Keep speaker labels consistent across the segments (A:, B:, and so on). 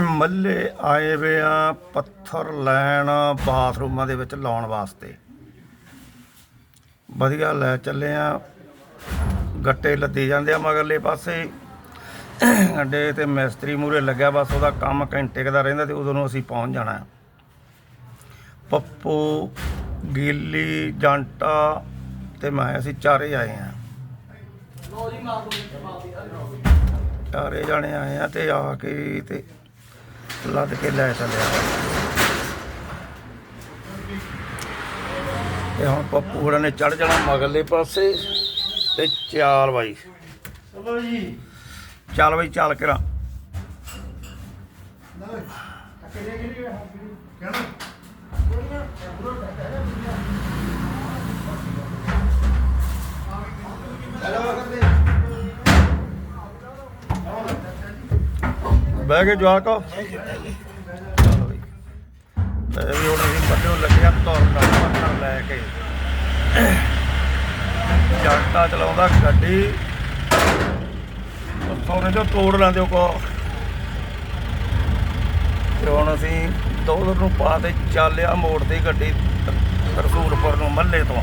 A: ਮੱਲੇ ਆਏ ਵੇ ਆ ਪੱਥਰ ਲੈਣ ਬਾਥਰੂਮਾਂ ਦੇ ਵਿੱਚ ਲਾਉਣ ਵਾਸਤੇ। ਵਧੀਆ ਲੈ ਚੱਲੇ ਆ। ਗੱਟੇ ਲੱਦੇ ਜਾਂਦੇ ਆ ਮਗਰਲੇ ਪਾਸੇ। ਅੱਡੇ ਤੇ ਮਿਸਤਰੀ ਮੂਰੇ ਲੱਗਿਆ ਬਸ ਉਹਦਾ ਕੰਮ ਘੰਟੇ ਕਦਾ ਰਹਿੰਦਾ ਤੇ ਉਦੋਂ ਨੂੰ ਅਸੀਂ ਪਹੁੰਚ ਜਾਣਾ। ਪੱਪੂ, ਗਿੱਲੀ, ਜਾਂਟਾ ਤੇ ਮੈਂ, ਅਸੀਂ ਚਾਰੇ ਆਏ ਆ। ਚਾਰੇ ਜਾਣੇ ਆਏ ਆ ਤੇ ਆ ਕੇ ਤੇ ਲੱਦ ਕੇ ਲੈ ਚੱਲਿਆ। ਤੇ ਹੁਣ ਪੱਪੂ ਹੋਰਾਂ ਨੇ ਚੜ ਜਾਣਾ ਮਗਰਲੇ ਪਾਸੇ ਤੇ ਚਾਲ ਬਾਈ।
B: ਚਲੋ ਜੀ।
A: ਚੱਲ ਬਾਈ ਚੱਲ ਕਰਾ।
B: ਕਿਹੜੇ ਕਿਹੜੇ
A: ਬਹਿ ਕੇ ਜਵਾਕ। ਤੇ ਵੀ ਹੁਣ ਅਸੀਂ ਵੱਡਿਓ ਲੱਗਿਆ ਤੁਰਨ ਦਾ ਪੱਥਰ ਲੈ ਕੇ। ਜੱਟਾ ਚਲਾਉਂਦਾ ਗੱਡੀ। ਸੋਨੇ ਤੋਂ ਤੋੜ ਲੈਂਦੇ ਕੋ। ਤੇ ਹੁਣ ਅਸੀਂ ਦੋ ਨੂੰ ਪਾ ਤੇ ਚੱਲਿਆ ਮੋੜ ਦੀ ਗੱਡੀ ਰਸੂਲਪੁਰ ਨੂੰ ਮੱਲੇ ਤੋਂ।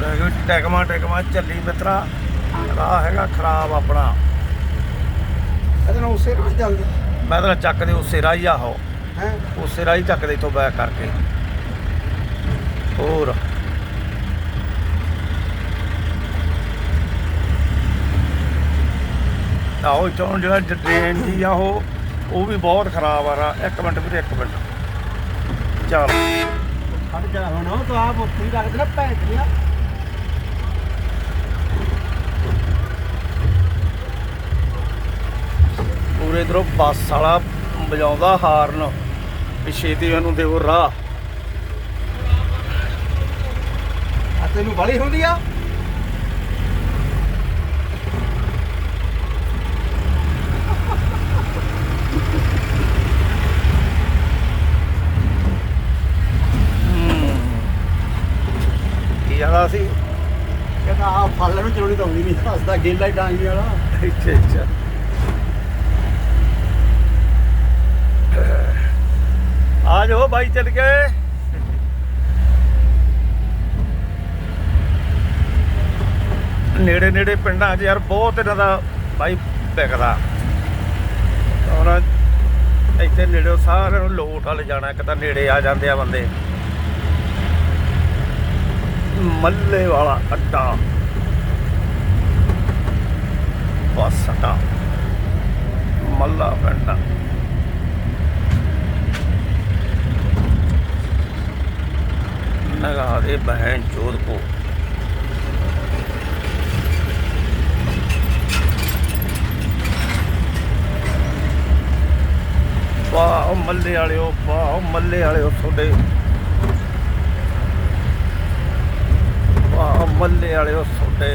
A: ਦੇਖੋ ਟੈਕਮਾ ਟੈਕਮਾ ਚੱਲੀ ਮਿੱਤਰਾ, ਰਾਹ ਹੈਗਾ ਖਰਾਬ ਆਪਣਾ।
B: ਇਹਦੇ ਨਾਲ ਉਸੇ ਰੋਜ਼ ਚੱਲਦੇ।
A: ਮੈਂ ਤਾਂ ਚੱਕਦੇ ਉਸੇ ਰਾਹ ਹੀ ਆਹੋ
B: ਹੈ?
A: ਉਸੇ ਰਾਹ ਹੀ ਚੱਕਦੇ ਇਥੋਂ ਬੈਕ ਕਰਕੇ। ਹੋਰ। ਆਹੋ ਚੋਂ ਜਿਹੜਾ ਟ੍ਰੇਨ ਦੀ ਆ ਉਹ ਉਹ ਵੀ ਬਹੁਤ ਖਰਾਬ ਆ ਰਾ। ਇੱਕ ਮਿੰਟ ਵੀਰੇ ਇੱਕ ਮਿੰਟ। ਚੱਲ।
B: ਖੜ ਜਾ ਹੁਣ ਉਹ ਤਾਂ ਆਪ ਉੱਥੇ ਹੀ ਰੱਖਦੇ ਨਾ ਭੈਂਟੀਆਂ
A: ਪੂਰੇ ਇਧਰੋਂ ਬੱਸ ਵਾਲਾ ਵਜਾਉਂਦਾ ਹਾਰਨ ਪਿੱਛੇ ਦੀ ਉਹਨੂੰ ਦੇਵੋ ਰਾਹ।
B: ਆ ਤੈਨੂੰ ਬੜੀ ਹੁੰਦੀ ਆ?
A: ਕੀ ਸੀ?
B: ਕਹਿੰਦਾ ਆ ਫਲ ਨੂੰ ਚਲਾਉਣੀ ਤਾਂ ਆਉਂਦੀ ਨਹੀਂ ਹੱਸਦਾ ਗੇਲਾ ਹੀ ਡਾਂਗੀ ਵਾਲਾ।
A: ਅੱਛਾ ਅੱਛਾ। ਆ ਜਾਓ ਬਾਈ ਚੱਲ ਗਏ ਨੇੜੇ ਨੇੜੇ ਪਿੰਡਾਂ 'ਚ ਯਾਰ ਬਹੁਤ ਇਹਨਾਂ ਦਾ ਬਾਈ ਵਿਕਦਾ। ਔਰ ਇੱਥੇ ਨੇੜੇ ਸਾਰਿਆਂ ਨੂੰ ਲੋਟ ਵਾਲੇ ਜਾਣਾ, ਇੱਕ ਤਾਂ ਨੇੜੇ ਆ ਜਾਂਦੇ ਆ ਬੰਦੇ। ਮੱਲੇ ਵਾਲਾ ਅੱਡਾ। ਬੱਸ ਅੱਡਾ। ਮੱਲਾ ਪਿੰਡ। ਨਗਾ ਦੇ ਬਹਿਨ ਚੋਦ ਕੋ ਵਾਹ ਉਹ ਮੱਲੇ ਵਾਲਿਓ, ਵਾਹ ਮੱਲੇ ਵਾਲਿਓ ਤੁਹਾਡੇ। ਵਾਹ ਮੱਲੇ ਵਾਲਿਓ ਤੁਹਾਡੇ।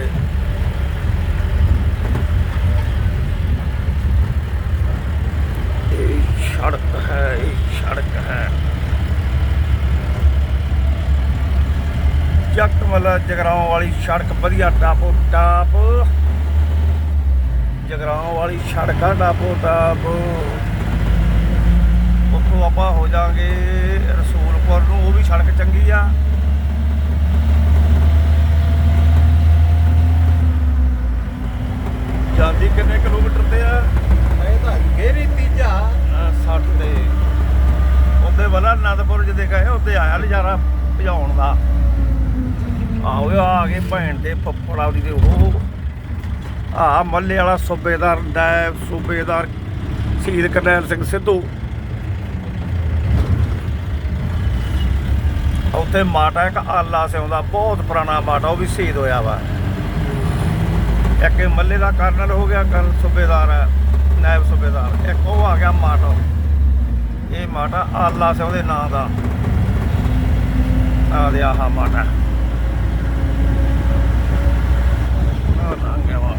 A: ਇਹ ਸੜਕ ਹੈ, ਇਹ ਸੜਕ ਹੈ। ਜੱਟ ਵਾਲਾ ਜਗਰਾਉਂ ਵਾਲੀ ਸੜਕ ਵਧੀਆ ਟਾਪੋ ਟਾਪ। ਜਗਰਾਉਂ ਵਾਲੀ ਸੜਕ ਆ ਟਾਪੋ ਟਾਪ। ਉੱਥੋਂ ਆਪਾਂ ਹੋ ਜਾਾਂਗੇ ਰਸੂਲਪੁਰ ਨੂੰ ਉਹ ਵੀ ਸੜਕ ਚੰਗੀ ਆ। ਜਾਂਦੀ ਕਿੰਨੇ ਕਿਲੋਮੀਟਰ ਤੇ ਆ?
B: ਇਹ ਤਾਂ ਗੇਰੀ ਤੀਜਾ।
A: ਸੱਟ ਤੇ। ਉਹਦੇ ਵਾਲਾ ਅਨੰਦਪੁਰ ਜਿਹਦੇ ਗਏ ਉੱਤੇ ਆਇਆ ਲਿਜਾਰਾ ਭਜਾਉਣ ਦਾ। ਆਹੋ ਆ ਗਏ ਭੈਣ ਦੇ ਫੱਫੜਾ ਦੀ ਤੇ ਉਹ। ਆ ਮੱਲੇ ਵਾਲਾ ਸੂਬੇਦਾਰ ਨਾਇਬ ਸੂਬੇਦਾਰ ਸ਼ਹੀਦ ਕਰਨੈਲ ਸਿੰਘ ਸਿੱਧੂ। ਉੱਥੇ ਮਾਟਾ ਇੱਕ ਆਲਾ ਸਿਉਂਦਾ ਬਹੁਤ ਪੁਰਾਣਾ ਮਾਟਾ ਉਹ ਵੀ ਸ਼ਹੀਦ ਹੋਇਆ ਵਾ। ਇੱਕ ਇਹ ਮੱਲੇ ਦਾ ਕਰਨਲ ਹੋ ਗਿਆ ਕਰਨ ਸੂਬੇਦਾਰ ਹੈ, ਨਾਇਬ ਸੂਬੇਦਾਰ। ਇੱਕ ਉਹ ਆ ਗਿਆ ਮਾਟਾ ਇਹ ਮਾਟਾ ਆਲਾ ਸਿੰਘ ਉਹਦੇ ਨਾਂ ਦਾ। ਆ ਦੇ ਆਹ ਮਾਟਾ ਆ ਲੰਘਿਆ ਵਾ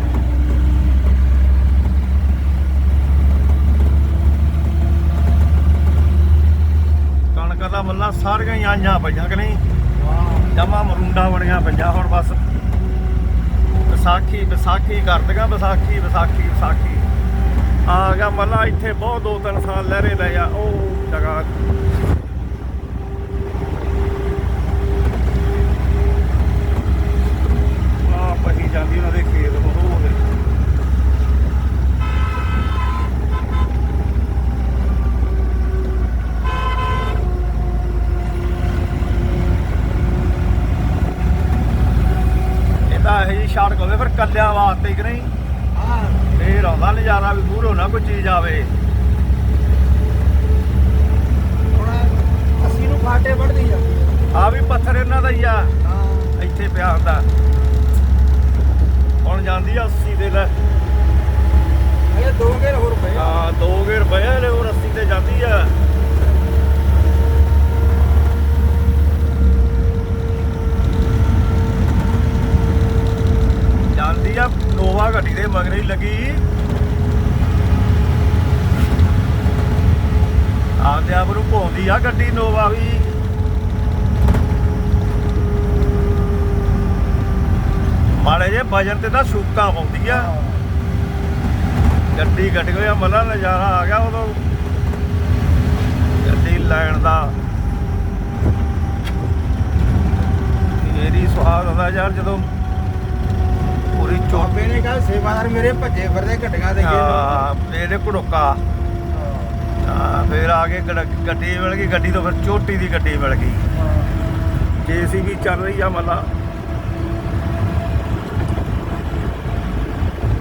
A: ਕਣਕ ਦਾ ਮੱਲਾ ਸਾਰੀਆਂ ਹੀ ਆਈਆਂ ਪਈਆਂ ਕਿ ਨਹੀਂ? ਜਮਾ ਮਰੁੰਡਾ ਬਣੀਆਂ ਪਈਆਂ ਹੁਣ ਬਸ। ਵਿਸਾਖੀ ਵਿਸਾਖੀ ਕਰਦੇਗਾ ਵਿਸਾਖੀ ਵਿਸਾਖੀ ਵਿਸਾਖੀ। ਆ ਗਿਆ ਮੱਲਾ, ਇੱਥੇ ਬਹੁਤ ਦੋ ਤਿੰਨ ਸਾਲ ਲਹਿਰੇ ਲਏ ਆ, ਉਹ ਜਗ੍ਹਾ। ਆ ਪਹੀ ਜਾਂਦੀ ਉਹਨਾਂ ਦੇ ਖੇਤ ਨੂੰ ਉਹ ਉਹਦੇ। ਇਹ ਤਾਂ ਇਹ ਜੀ ਸੜਕ ਹੋਵੇ ਫਿਰ ਕੱਲਿਆਂ ਵਾਸਤੇ ਕਿ ਨਹੀਂ?
B: ਹਾਂ
A: ਫੇਰ ਆਉਂਦਾ ਨਜ਼ਾਰਾ ਵੀ ਮੂਹਰੋਂ ਨਾ ਕੋਈ ਚੀਜ਼ ਆਵੇ।
B: ਅਸੀਂ ਨੂੰ ਫਾਟੇ ਵੜਦੀ ਆ।
A: ਆ ਵੀ ਪੱਥਰ ਇਹਨਾਂ ਦਾ ਹੀ ਆ।
B: ਹਾਂ।
A: ਇੱਥੇ ਪਿਆ ਹੁੰਦਾ। ਹੁਣ ਜਾਂਦੀ ਆ 80 ਦੇ ਲੈ।
B: ਇਹ ਦੋ ਗੇਰ ਹੋਰ ਪਏ ਆ।
A: ਦੋ ਗੇਰ ਪਏ ਨੇ ਉਹ 80 ਤੇ ਜਾਂਦੀ ਆ। ਜਾਂਦੀ ਆ, ਨੋਵਾ ਗੱਡੀ ਦੇ ਮਗਰ ਹੀ ਲੱਗੀ। ਆਪਦੇ ਆਪ ਨੂੰ ਭੌਂਦੀ ਆ ਗੱਡੀ ਨੋਵਾ ਵੀ। ਮਾੜੇ ਜੇ ਵਜਨ ਤੇ ਤਾਂ ਸ਼ੂਕਾਂ ਪਾਉਂਦੀ ਆ। ਗੱਡੀ ਗੱਡ ਗਈ ਆ, ਮਲਾ ਨਜ਼ਾਰਾ ਆ ਗਿਆ ਉਦੋਂ। ਗੱਡੀ ਲੈਣ ਦਾ। ਮੇਰੀ ਸਵਾਦ ਆਉਂਦਾ ਯਾਰ ਜਦੋਂ ਪੂਰੀ ਚੋਟ।
B: ਨੇ ਕਿਹਾ ਸੇਵਾਦਾਰ ਮੇਰੇ ਭੱਜੇ ਫਿਰਦੇ ਗੱਡੀਆਂ ਦੇ
A: ਆ ਮੇਰੇ ਘੜੋਕਾ। ਆ ਫਿਰ ਆ ਕੇ ਗੜ- ਗੱਡੀ ਮਿਲ ਗਈ ਗੱਡੀ ਤੋਂ ਫਿਰ ਚੋਟੀ ਦੀ ਗੱਡੀ ਮਿਲ ਗਈ। ਜੀਸੀਬੀ ਚੱਲ ਰਹੀ ਆ ਮੱਲਾ।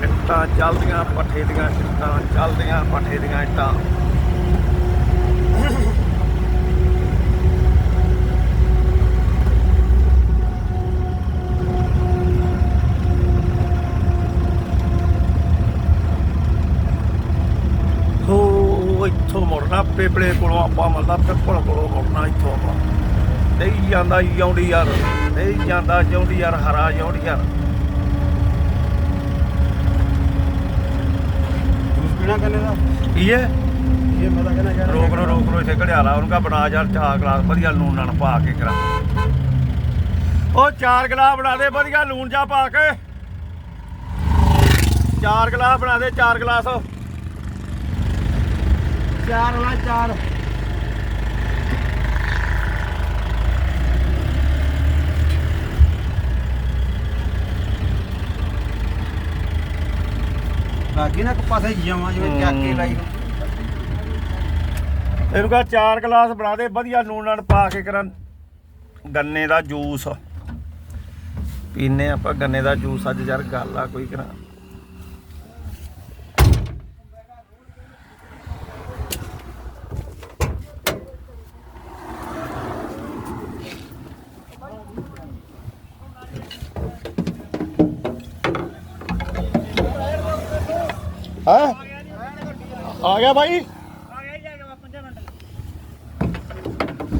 A: ਇੱਟਾਂ ਚੱਲਦੀਆਂ ਪੱਠੇ ਦੀਆਂ ਇੱਟਾਂ ਚੱਲਦੀਆਂ ਪੱਠੇ ਦੀਆਂ ਇੱਟਾਂ। ਪੇਪਲੇ ਕੋਲੋਂ ਆਪਾਂ ਮਤਲਬ ਪਿੱਪਲ ਕੋਲੋਂ ਮੁੜਨਾ ਇੱਥੋਂ ਆਪਾਂ। ਨਹੀਂ ਜਾਂਦਾ ਜੌਂਡੀ ਯਾਰ ਨਹੀਂ ਜਾਂਦਾ ਜੌਂਡੀ ਯਾਰ ਹਰਾ ਜੌਂਡੀ ਯਾਰ।
B: ਕਰਨੇ ਦਾ।
A: ਇਹ
B: ਇਹ ਮੈਂ ਤਾਂ ਕਹਿੰਦਾ
A: ਰੋਕ ਰੋ ਰੋਕ ਰੋ ਇੱਥੇ ਘੜਿਆਲਾ ਉਹਨੂੰ ਕਾ ਬਣਾ ਯਾਰ ਚਾਰ ਗਲਾਸ ਵਧੀਆ ਲੂਣ ਨਾਲ ਪਾ ਕੇ ਕਰਾ। ਉਹ ਚਾਰ ਗਲਾਸ ਬਣਾ ਦੇ ਵਧੀਆ ਲੂਣ ਜਾ ਪਾ ਕੇ। ਚਾਰ ਗਲਾਸ ਬਣਾ ਦੇ ਚਾਰ
B: ਵਾਲਾ ਚਾਰ। ਬਾਕੀ ਨਾ ਇੱਕ ਪਾਸੇ ਜਾਵਾਂ ਜਿਵੇਂ ਚੱਕ ਕੇ ਲਾਈ।
A: ਇਹਨੂੰ ਕਾ ਚਾਰ ਗਲਾਸ ਬਣਾ ਦੇ ਵਧੀਆ ਲੂਣ ਨਾਲ ਪਾ ਕੇ ਕਰਾਂ। ਗੰਨੇ ਦਾ ਜੂਸ। ਪੀਨੇ ਆਪਾਂ ਗੰਨੇ ਦਾ ਜੂਸ ਅੱਜ ਯਾਰ ਗੱਲ ਆ ਕੋਈ ਕਰਾਂ। ਹਾਂ? ਆ ਗਿਆ ਭਾਈ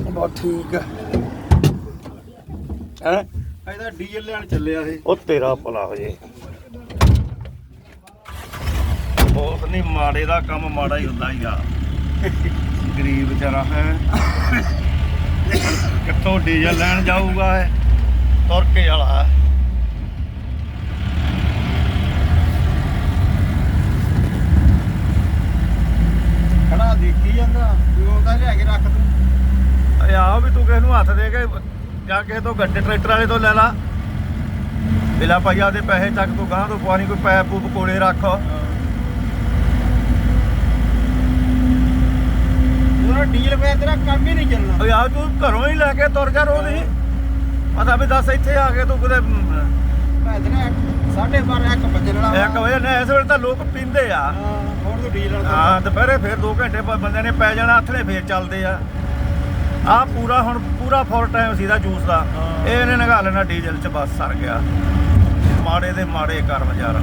A: ਬਹੁਤ ਠੀਕ ਹੈ? ਹੈ
B: ਇਹਦਾ ਡੀਜ਼ਲ ਲੈਣ ਚੱਲਿਆ ਇਹ।
A: ਉਹ ਤੇਰਾ ਭਲਾ ਹੋ ਜੇ। ਬਹੁਤ ਨਹੀਂ ਮਾੜੇ ਦਾ ਕੰਮ ਮਾੜਾ ਹੀ ਹੁੰਦਾ ਹੀ ਆ ਗਰੀਬ ਵਿਚਾਰਾ ਹੈ। ਕਿੱਥੋਂ ਡੀਜ਼ਲ ਲੈਣ ਜਾਊਗਾ ਇਹ? ਤੁਰ ਕੇ ਵਾਲਾ
B: ਖੜਾ ਦੇਖੀ ਜਾਂਦਾ ਵੀ ਉਹਦਾ ਲਿਆ ਕੇ ਰੱਖ ਦੂੰ
A: ਇਹ ਆ ਵੀ ਤੂੰ ਕਿਸ ਨੂੰ ਹੱਥ ਦੇ ਕੇ ਜਾਂ ਕਿਸੇ ਤੋਂ ਗੱਡੇ ਟਰੈਕਟਰ ਵਾਲੇ ਤੋਂ ਲੈ ਲਾ। ਬਿਲਾ ਪਈਆ ਦੇ ਪੈਸੇ ਚੱਕ ਤੂੰ ਗਾਂ ਤੋਂ ਪਾਣੀ ਕੋਈ ਪੈਪ ਪੂਪ ਕੋਲੇ ਰੱਖ।
B: ਜਦੋਂ ਡੀਜ਼ਲ ਪਿਆ ਤੇਰਾ ਕੰਮ ਹੀ ਨਹੀਂ ਚੱਲਣਾ।
A: ਓ ਯਾਰ ਤੂੰ ਘਰੋਂ ਹੀ ਲੈ ਕੇ ਤੁਰ ਜਾ ਰੋ ਨਹੀਂ ਪਤਾ ਵੀ ਦੱਸ ਇੱਥੇ ਆ ਕੇ ਤੂੰ ਕਿਤੇ ਮੈਂ
B: ਤੇਰਾ 12:30 ਇੱਕ ਵੱਜਣ ਵਾਲਾ
A: ਇੱਕ ਵਜੇ ਨੇ ਇਸ ਵੇਲੇ ਤਾਂ ਲੋਕ ਪੀਂਦੇ ਆ।
B: ਹਾਂ। ਹੁਣ ਤੂੰ ਡੀਜ਼ਲ ਵਾਲਾ
A: ਹਾਂ ਦੁਪਹਿਰੇ ਫੇਰ 2 ਘੰਟੇ ਬਾਅਦ ਬੰਦੇ ਨੇ ਪੈ ਜਾਣਾ ਹੱਥਲੇ ਫੇਰ ਚੱਲਦੇ ਆ। ਆ ਪੂਰਾ ਹੁਣ ਪੂਰਾ ਫੁੱਲ ਟਾਈਮ ਸੀਦਾ ਜੂਸ ਦਾ। ਇਹ ਇਹਨੇ ਨਗਾ ਲੈਣਾ ਡੀਜ਼ਲ ਚ ਬਸ ਸਰ ਗਿਆ। ਮਾੜੇ ਦੇ ਮਾੜੇ ਕਰਮ ਯਾਰ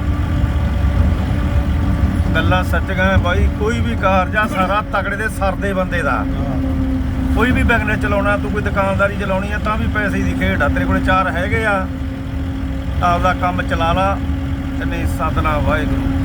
A: ਗੱਲਾਂ ਸੱਚੀਆਂ ਬਾਈ ਕੋਈ ਵੀ ਕਾਰ ਜਾਂ ਸਾਰਾ ਤਗੜੇ ਦੇ ਸਰਦੇ ਬੰਦੇ ਦਾ। ਕੋਈ ਵੀ ਬਿਜ਼ਨਸ ਚਲਾਉਣਾ ਤੂੰ ਕੋਈ ਦੁਕਾਨਦਾਰੀ ਚਲਾਉਣੀ ਆ ਤਾਂ ਵੀ ਪੈਸੇ ਦੀ ਖੇਡ ਆ। ਤੇਰੇ ਕੋਲੇ ਚਾਰ ਹੈਗੇ ਆ। ਆਪਦਾ ਕੰਮ ਚਲਾ ਲਾ ਤੇ ਨਹੀਂ ਸਤਨਾ ਵਾਹਿਗੁਰੂ।